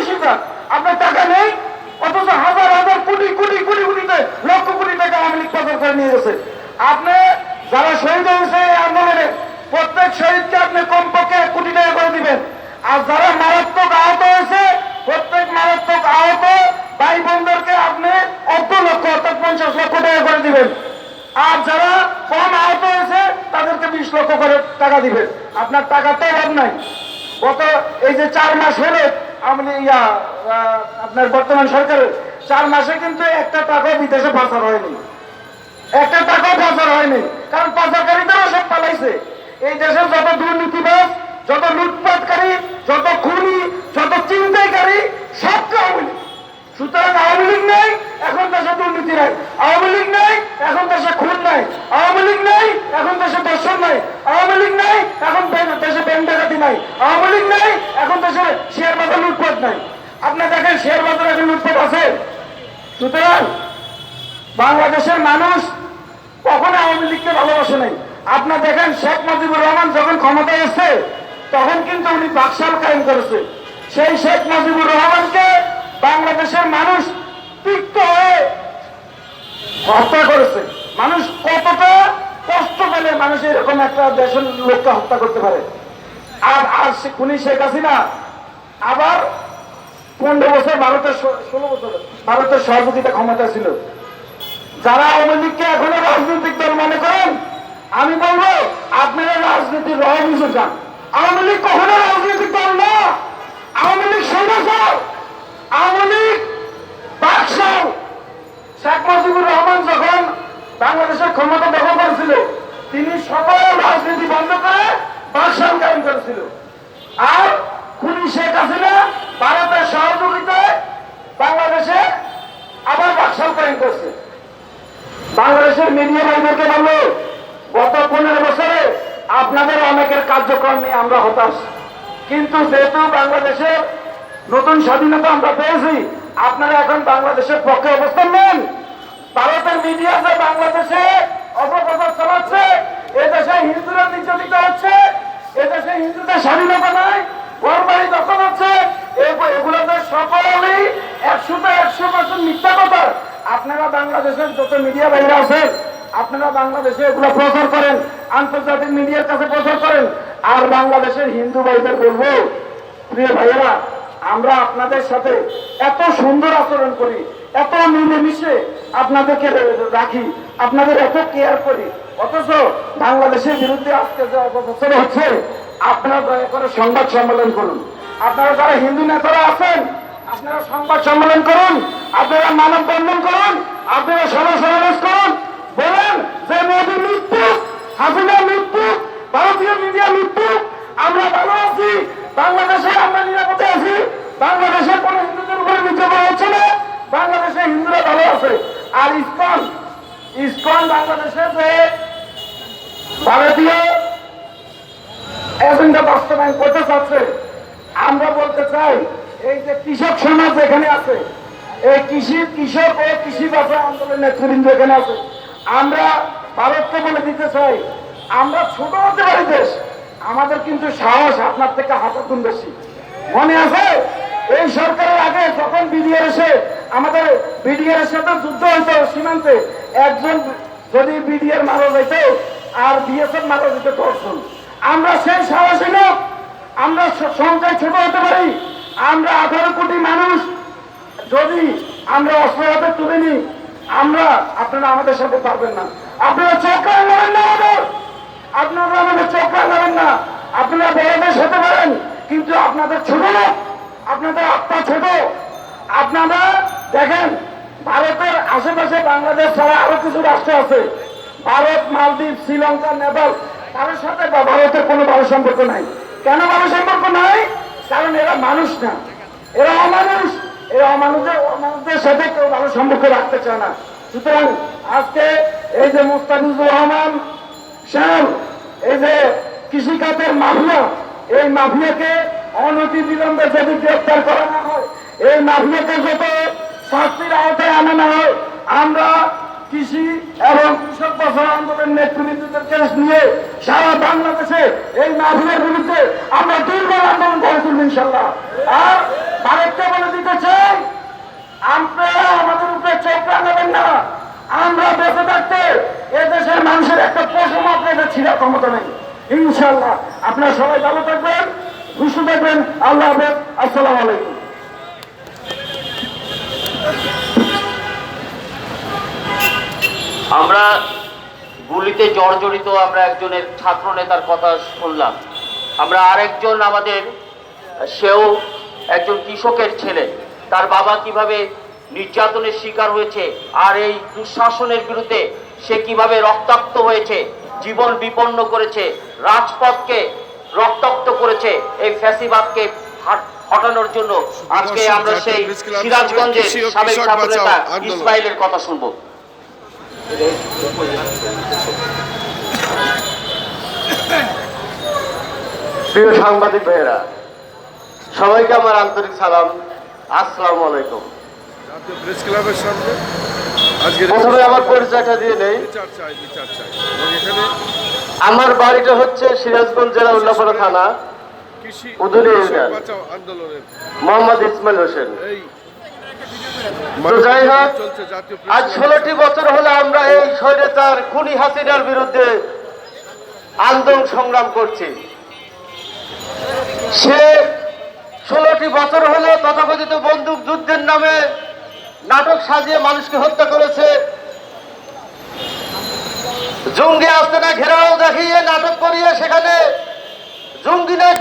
মানসিকতা আপনার টাকা নেই? অথচ হাজার হাজার কোটি কোটি কোটি, কোটিতে, লক্ষ কোটি টাকা আওয়ামী লীগ পাচার করে নিয়ে গেছে। আপনি যারা শহীদ হয়েছে এই আন্দোলনে, প্রত্যেক শহীদকে আপনি কমপক্ষে এক কোটি টাকা করে দিবেন। আর যারা মারাত্মক আহত হয়েছে, প্রত্যেক মারাত্মক আহত ভাই বোনদেরকে আপনি অর্ধ লক্ষ, অর্থাৎ পঞ্চাশ লক্ষ টাকা করে দিবেন। আর যারা কম আহত হয়েছে, তাদেরকে বিশ লক্ষ করে টাকা দিবেন। আপনার টাকা তো অভাব নাই। গত এই যে চার মাস হলে ইয়া আপনার বর্তমান সরকারের চার মাসে কিন্তু একটা টাকা বিদেশে পাচার হয়নি। একটা টাকাও পাচার হয়নি, কারণ পাচারকারীদেরও সব পালাইছে। এই দেশের যত দুর্নীতিবাস যত লুটপাটকারী, যত খুনি, যত চিন্তাইকারী সবকে আওয়ামী লীগ। সুতরাং আওয়ামী লীগ নেই এখন দেশে দুর্নীতি নাই। আওয়ামী লীগ নেই, এখন দেশে খুন নাই। আওয়ামী লীগ নেই, এখন দেশে দর্শন নাই। আওয়ামী লীগ নাই, এখন দেশে ব্যাংক ডাকাতি নাই। আওয়ামী লীগ নেই, এখন দেশে শেয়ার বাজার লুটপাট নাই। আপনি দেখেন, শেয়ার বাজার এখন লুটপাট আছে। সুতরাং বাংলাদেশের মানুষ কখনো আওয়ামী লীগকে ভালোবাসে নাই। আপনার দেখেন, শেখ মুজিবুর রহমান যখন ক্ষমতায় এসছে, তখন কিন্তু উনি বাকশাল কায়েম করেছে। সেই শেখ মুজিবুর রহমানকে বাংলাদেশের মানুষ তিক্ত হয়ে হত্যা করেছে। মানুষ কতটা কষ্ট পেলে মানুষ এরকম একটা দেশের লোককে হত্যা করতে পারে? আর আর উনি শেখ হাসিনা আবার পনেরো বছর ভারতের ষোলো বছর ভারতের সহযোগিতা ক্ষমতা ছিল। যারা আওয়ামী লীগকে এখনও রাজনৈতিক দল মনে করেন, আমি বলব, আপনারা রাজনীতির রহ বুঝে যান। আওয়ামী লীগ কখনো রাজনৈতিক দল না। আওয়ামী লীগ সৈন্যসর আওয়ামী লীগ শেখ মুজিবুর রহমান যখন বাংলাদেশের ক্ষমতা দখল করেছিল, তিনি সকল রাজনীতি বন্ধ করে বাকশাল কায়েম করেছিল। আর খুনি শেখ হাসিনা ভারতের সহযোগিতায় বাংলাদেশে আবার বাকশাল কায়েম করছে। বাংলাদেশের মিডিয়া ভাইদেরকে বলল, গত পনেরো বছরে আপনাদের অনেকের কার্যক্রম নিয়ে আমরা হতাশ। কিন্তু যেহেতু বাংলাদেশের নতুন স্বাধীনতা আমরা পেয়েছি আপনারা এখন বাংলাদেশের পক্ষে অবস্থান নেন। ভারতের মিডিয়া যে বাংলাদেশে অপপ্রচার চালাচ্ছে এদেশে হিন্দুরা নির্যাতিত হচ্ছে এদেশে হিন্দুদের স্বাধীনতা নাই একশো পার্সেন্ট মিথ্যা কথা। আপনারা বাংলাদেশের যত আপনারা বাংলাদেশে এগুলো প্রচার করেন, আন্তর্জাতিক মিডিয়ার কাছে প্রচার করেন। আর বাংলাদেশের হিন্দু ভাইদের বলব, প্রিয় ভাইয়েরা আমরা আপনাদের সাথে এত সুন্দর আচরণ করি, এত মিলেমিশে আপনাদেরকে রাখি, আপনাদের এত কেয়ার করি। অথচ বাংলাদেশের বিরুদ্ধে আজকে যে অপপ্রচার হচ্ছে, আপনারা দয়া করে সংবাদ সম্মেলন করুন। আপনারা যারা হিন্দু নেতারা আছেন, আপনারা সংবাদ সম্মেলন করুন, আপনারা মানববন্ধন করুন, আপনারা সমাবেশ করুন, বলেন যে মোদী মৃত্যু ইস্কন বাংলাদেশে যে ভারতীয় এজেন্ডা বাস্তবায়ন করতে চাচ্ছে, আমরা বলতে চাই, এই যে কৃষক সমাজ এখানে আছে, এই কৃষি, কৃষক ও কৃষি বাঁচা আন্দোলনের নেতৃবৃন্দ এখানে আছে। আমরা ভারতকে বলে দিতে চাই, আমরা ছোট হতে পারি দেশ, আমাদের কিন্তু সাহস আপনার থেকে হাজার গুণ বেশি। মনে আছে? এই সরকারের আগে আমাদের বিডিআর সাথে যুদ্ধ হইতো সীমান্তে। একজন যদি বিডিআর মারা যেত আর বিএসএফ মারা যেত দর্শন আমরা সেই সাহসী লোক, আমরা সংখ্যায় ছোট হতে পারি, আমরা আঠারো কোটি মানুষ। যদি আমরা অস্ত্র হাতে তুলে নিই, আমরা আপনারা আমাদের সাথে পারবেন না। আপনারা চক্রায় লড়েন না আমাদের। আপনারা আমাদের চক্রায় লড়েন না। আপনারা বড়দের সাথে পারেন, কিন্তু আপনাদের ছোট আপনাদের আত্মা ছোট। আপনারা দেখেন, ভারতের আশেপাশে বাংলাদেশ ছাড়া আরও কিছু রাষ্ট্র আছে। ভারত, মালদ্বীপ, শ্রীলঙ্কা, নেপাল তাদের সাথে ভারতের কোনো ভালো সম্পর্ক নাই। কেন ভালো সম্পর্ক নাই? কারণ এরা মানুষ না। এরা অমানুষ। এরা অমানুষের অমানুষদের সাথে কেউ ভালো সম্পর্ক রাখতে চায় না। সুতরাং আজকে এই যে মুস্তাফিজুর রহমান শ্যাম এই যে কৃষিখাতের মাফিয়া, এই মাফিয়াকে অনতি বিলম্বে যদি গ্রেপ্তার করা না হয়, এই মাফিয়াকে যত শাস্তির আওতায় আনা না হয়, আমরা কৃষি এবং কৃষক বছর আন্দোলনের নেতৃবৃন্দদের কেস নিয়ে সারা বাংলাদেশে এই মাহফিলের বিরুদ্ধে আমরা দুর্বল আন্দোলন করে তুলব ইনশাল্লাহ আর ভারতকে বলে দিতে চাই, আপনারা আমাদের উপরে চোখ রাখাবেন না। আমরা বেঁচে থাকতে এদেশের মানুষের একটা পশম আপনাদের ছিঁড়া ক্ষমতা নেই। ইনশাল্লাহ আপনারা সবাই ভালো থাকবেন খুশি থাকবেন। আল্লাহ হাফেজ। আসসালামু আলাইকুম। আমরা গুলিতে জর্জরিত আমরা একজনের ছাত্র নেতার কথা শুনলাম। আমরা আরেকজন আমাদের সেও একজন কৃষকের ছেলে। তার বাবা কীভাবে নির্যাতনের শিকার হয়েছে আর এই দুঃশাসনের বিরুদ্ধে সে কীভাবে রক্তাক্ত হয়েছে জীবন বিপন্ন করেছে রাজপথকে রক্তাক্ত করেছে এই ফ্যাসিবাদকে হটানোর জন্য আজকে আমরা সেই সিরাজগঞ্জের সাবেক ছাত্র নেতা ইসমাইলের কথা শুনব। প্রিয় সাংবাদিক ভাইয়েরা সবাইকে আমার আন্তরিক সালাম। আসসালামু আলাইকুম। প্রেস ক্লাবের সামনে প্রথমে আমার পরিচয়টা দিয়ে নেই। আমার বাড়িটা হচ্ছে সিরাজগঞ্জ জেলা উল্লাপাড়া থানা উদুলি ইউনিয়ন। মোহাম্মদ ইসমাইল হোসেন। তো যাই হোক, আজ ষোলোটি বছর হলে আমরা এই খুনি হাসিনার বিরুদ্ধে আন্দোলন সংগ্রাম করছি। সে ষোলোটি বছর হলে তথাকথিত বন্দুক যুদ্ধের নামে নাটক সাজিয়ে মানুষকে হত্যা করেছে। জঙ্গি আসতে না ঘেরাও দেখিয়ে নাটক করিয়ে সেখানে জঙ্গি দেশ